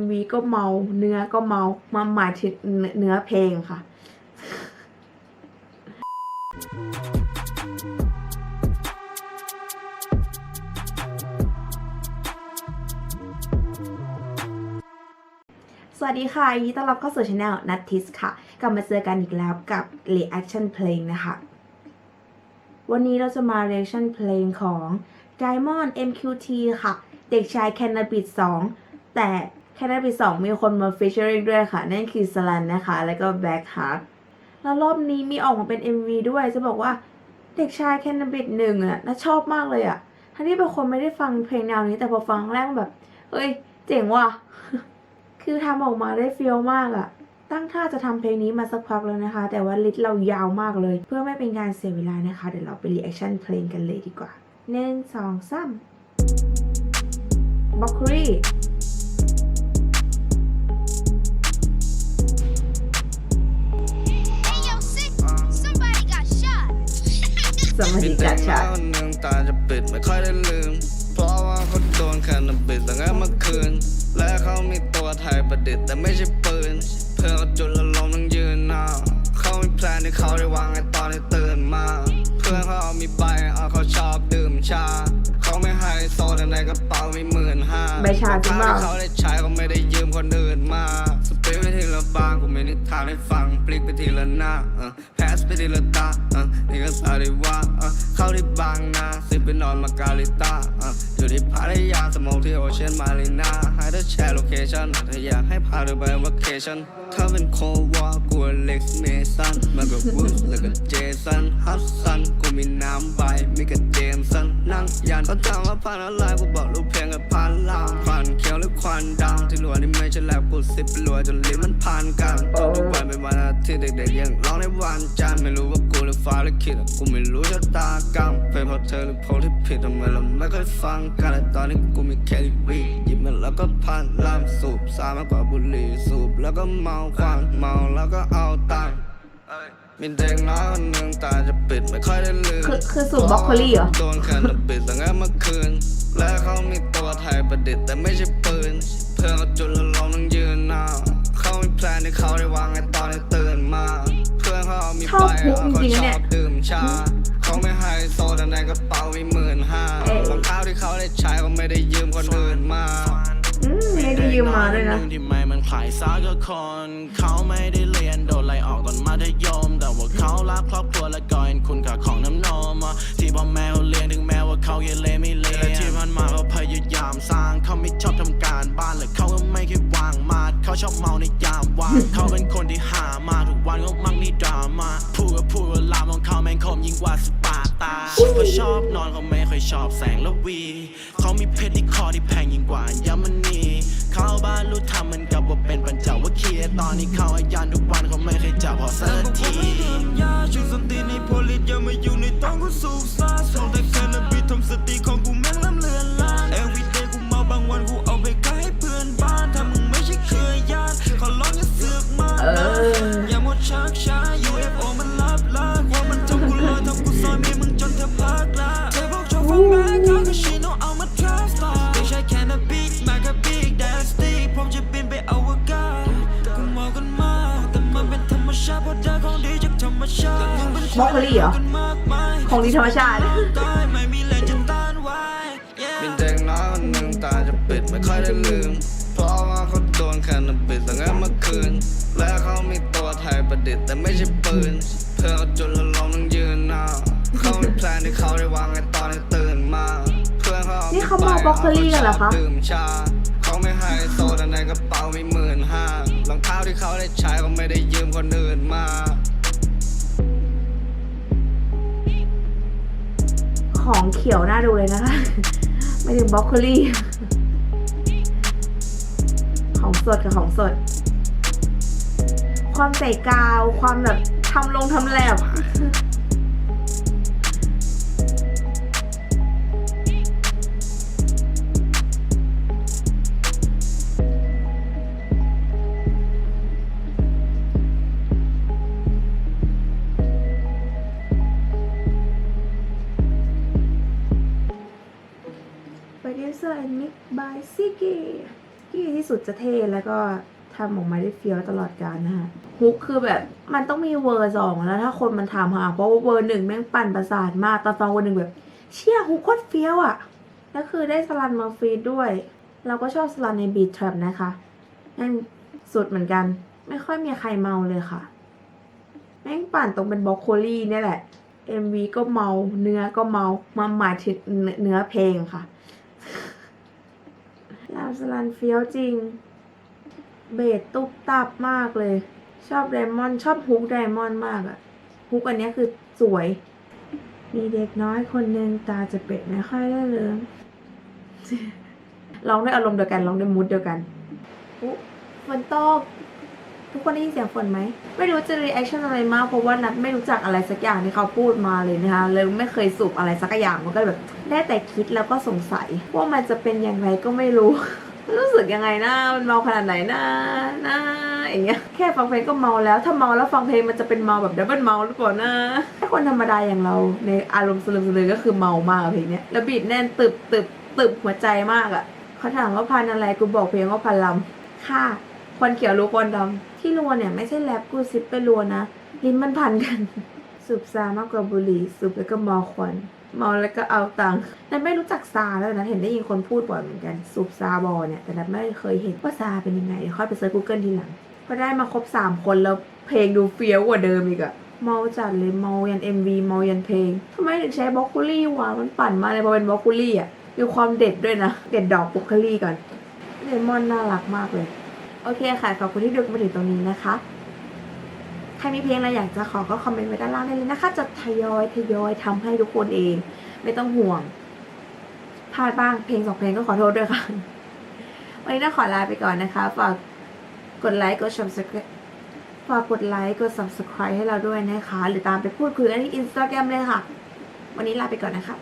MV ก็เมาเนื้อก็เมามาหมายถึงเนื้อเพลงค่ะ สวัสดีค่ะยินดีต้อนรับเข้าสู่ช anel นัททิสค่ะ กลับมาเจอกันอีกแล้วกับ reaction เพลงนะคะ วันนี้เราจะมา reaction เพลงของ Diamond MQT ค่ะ เด็กชาย Cannabis 2แต่ Cannabis 2มีคนมา featuring ด้วยค่ะ นั่นคือ Slan นะคะ แล้วก็ Black Heart แล้วรอบนี้มีออกมาเป็น MV ด้วย จะบอกว่าเด็กชาย Cannabis 1อะน่าชอบมากเลยอะทั้งที่เป็นคนไม่ได้ฟังเพลงแนวนี้แต่พอฟังแรกแบบเฮ้ย เจ๋งว่ะ คือทำออกมาได้เฟี้ยวมากอะตั้งท่าจะทำเพลงนี้มาสักพักแล้วนะคะ แต่ว่าลิสต์เรายาวมากเลย เพื่อไม่เป็นการเสียเวลานะคะ เดี๋ยวเราไปรีแอคชั่นเพลงกันเลยดีกว่าหนึ่งสองสามบ็อกครี สวัสมีดีเด็จ้ากชาน้อยคนหนึ่งตาจะปิดไม่ค่อยได้ลืม เพราะว่าเขาโดนแคนาบิสตั้งแต่เมื่อคืน และเขามีตัวไทยประดิษฐ์แต่ไม่ใช่ปืน เพื่อนเขาจุดแล้วลมต้องยืนหน้าเขามีแพลนที่เขาได้วางไว้ตอนที่ตื่นมา เพื่อนเขาเอามีใบเอาเขาชอบดื่มชา เขาไม่ให้โซแต่ในกระเป๋ามีหมื่นห้าใบชาจริงเปล่าที่เขาได้ใช้เขาไม่ได้ยืมคนอื่นมา มีนิทานให้ฟังพลิกไปทีละหน้าแพสไปทีละตาเออนี่ก็สาริว่าเออเข้าที่บางนาสิไปนอนมาการิตาอออยู่ที่พัทยาสมองที่โอเชียนมารีนาให้เธอแชร์โลเคชั่นถ้าอยากให้พาเธอไปวัคเคชั่นถ้าเป็นโควากูเล กซ์เมสันมากับวูดแล้วก็เจสันฮัสซันกูมีน้ำใบมีกับเจมสันนั่งยันเขาถามว่าพันอะไรกูบอกรูปเพียงกับพันลางควันเขียวหรือควันดำที่รัวนี่ไม่ใช่แลบกูสิบรัวจนลิ้นมันพันกันทุกวันเป็นวันอาทิตย์เด็กๆยังร้องในวันจันทร์ไม่รู้ว่ากูหรือฟ้าหรือคิดกูไม่รู้ชะตากรรมเป็นเพราะเธอหรือเพราะที่ผิดทำไมเราไม่เคยฟังกันแต่ตอนนี้กูมีแค่วีหยิบมันแล้วก็พันลามสูบสามากกว่าบุหรี่สูบแล้วก็เมาควันเมาแล้วก็เอาตังค์มีเด็กน้อยคนหนึ่งตาจะปิดไม่ค่อยได้ลืมคือคือสูตรบล็อกโคลี่เหรอ โดนแคนาบิสตั้งแต่เมื่อคืน และเขามีตัวไทยประดิษฐ์แต่ไม่ใช่ปืน เพื่อนเขาจุดแล้วลมต้องยืนหน้าเขามีแพลนที่เขาได้วางไว้ตอนที่ตื่นมา เพื่อนเขาเอามีชอบไปมุกเขาจริงๆชเนี่อย บดื่มชา เขาไม่ให้โซแต่ในกระเป๋ามีหมื่นห้าเอ้ย รองเท้าที่เขาได้ใช้เขาไม่ได้ยืมคนอื่นมา ที่ยืมมาด้วยนะที่ไม่มันขายซากกับคนเขาไม่ได้เรียนโดนไล่ออกตอนมัธยม แต่ว่าเขารักครอบครัวและก็เห็นคุณค่าของน้ำนมอะที่พ่อแม่เขาเลี้ยงถึงแม้ว่าเขาเยเลไม่เลี้ยงที่มันมาเขาพยายามสร้างเขาไม่ชอบทำการบ้านและเขาก็ไม่เคยวางมาดเขาชอบเมาในยามว่างเขาเป็น เขาชอบนอนเขาไม่ค่อยชอบแสงและวี เขามีเพชรที่คอที่แพงยิ่งกว่ายามณีเข้าบ้านรู้ทำมันกับว่าเป็นปัญจวัคคีย์ตอนนี้เขาอายันทุกวันเขาไม่เคยจับพอสักที บล็อกโคลี่เหรอ ของดีธรรมชาติไม่มีแรงจะต้านไว้มีเด็กน้อยคนหนึ่งตาจะปิดไม่ค่อยได้ลืม เพราะว่าเขาโดนแคนาบิสตั้งแต่เมื่อคืน และเขามีตัวไทยประดิษฐ์แต่ไม่ใช่ปืนเพื่อนเขาจุดแล้วลมต้องยืนหน้าเขามีแพลนที่เขาได้วางไว้ตอนที่ตื่นมา เพื่อนเขาเอานี่เขามาบล็อกโคลี่กันเหรอคะดื่มชาเขาไม่ให้โซแต่ในกระเป๋ามีหมื่นห้ารองเท้าที่เขาได้ใช้เขาไม่ได้ยืมคนอื่นมา ของเขียวน่าดูเลยนะคะ ไม่ถึงบล็อกโคลี่ ของสดกับของสด ความใส่กาว ความแบบทำลงทำแลบ Producer and mixed by Siki ที่ที่สุดจะเท่แล้วก็ทำออกมาได้เฟี้ยวตลอดกาลนะคะฮุกคือแบบมันต้องมีเวอร์สองแล้วถ้าคนมันถามหาเพราะว่าเวอร์หนึ่งแม่งปั่นประสาทมากตอนฟังเวอร์หนึ่งแบบ เชี่ยฮุกโคตรเฟี้ยวอะ่ะแล้วคือได้สลันมาฟรีด้วย เราก็ชอบสลันในบีทแทรัพนะคะนั่นสุดเหมือนกัน ไม่ค่อยมีใครเมาเลยค่ะ แม่งปั่นตรงเป็นบล็อกโคลี่เนี่ยแหละ MV ก็เมาเนื้อก็เมามาหมายถึงเนื้อเพลงค่ะาวสลันเฟี้ยวจริง เบสตุบตับมากเลย ชอบไดมอนชอบฮุกไดมอนมากอะฮุกอันนี้คือสวย มีเด็กน้อยคนหนึ่งตาจะเป็ดไม่ค่อยได้เลยร้องด้อารมณ์เดียวกันร้องด้มูดเดียวกันอุ๊ฝนตก ทุกคนได้ยินเสียงฝนไหม ไม่รู้จะรีแอคชั่นอะไรมาก เพราะว่านัดไม่รู้จักอะไรสักอย่างที่เขาพูดมาเลยนะคะเลยไม่เคยสูบอะไรสักอย่างมันก็แบบได้แต่คิดแล้วก็สงสัย ว่ามันจะเป็นอย่างไรก็ไม่รู้ รู้สึกยังไงนะมันเมาขนาดไหนนะนะอย่างเงี้ยแค่ฟังเพลงก็เมาแล้วถ้าเมาแล้วฟังเพลงมันจะเป็นเมาแบบดับเบิลเมาหรือเปล่านะถ้าคนธรรมดาอย่างเราในอารมณ์สลึมสลือก็คือเมามากเพลงเนี้ยแล้วบีทแน่นตึบตึบตึบหัวใจมากอะเขาถามว่าพันอะไรกูบอกเพลงว่าพันลำค่ะ ควันเขียวรู้ควันดำที่รัวเนี่ยไม่ใช่แรปกูซิปไปรัวนะลิ้นมันพันกัน สูบซามากกว่าบุหรี่สูบแล้วก็มาควันมาแล้วก็เอาตังค์นัทไม่รู้จักซาแล้วนะเห็นได้ยินคนพูดบ่อยเหมือนกันสูบซาบอเนี่ยแต่นัทไม่เคยเห็นว่าซาเป็นยังไงเดี๋ยวค่อยไปเซิร์ชกูเกิลทีหลังพอได้มาครบสามคนแล้วเพลงดูเฟี้ยวกว่าเดิมอีกอะเมาจัดเลยเมายัน MV เมายันเพลงทำไมถึงใช้บล็อกโคลี่วะมันปั่นมากเลยพอเป็นบล็อกโคลี่อะมีความเด็ดด้วยนะ เด็ดดอกบล็อกโคลี่ก่อนเลมอนน่ารักมากเลย โอเคค่ะ ขอบคุณที่ดูมาถึงตรงนี้นะคะ ใครมีเพลงอะไรอยากจะขอก็คอมเมนต์ไว้ด้านล่างได้เลยนะคะ จะทยอยทยอยทำให้ทุกคนเอง ไม่ต้องห่วงพลาดบ้างเพลงสองเพลงก็ขอโทษด้วยค่ะ วันนี้ต้องขอลาไปก่อนนะคะ ฝากกดไลค์กด subscribe ฝากกดไลค์กด subscribe ให้เราด้วยนะคะ หรือตามไปพูดคุยกันที่ Instagram เลยค่ะ วันนี้ลาไปก่อนนะคะ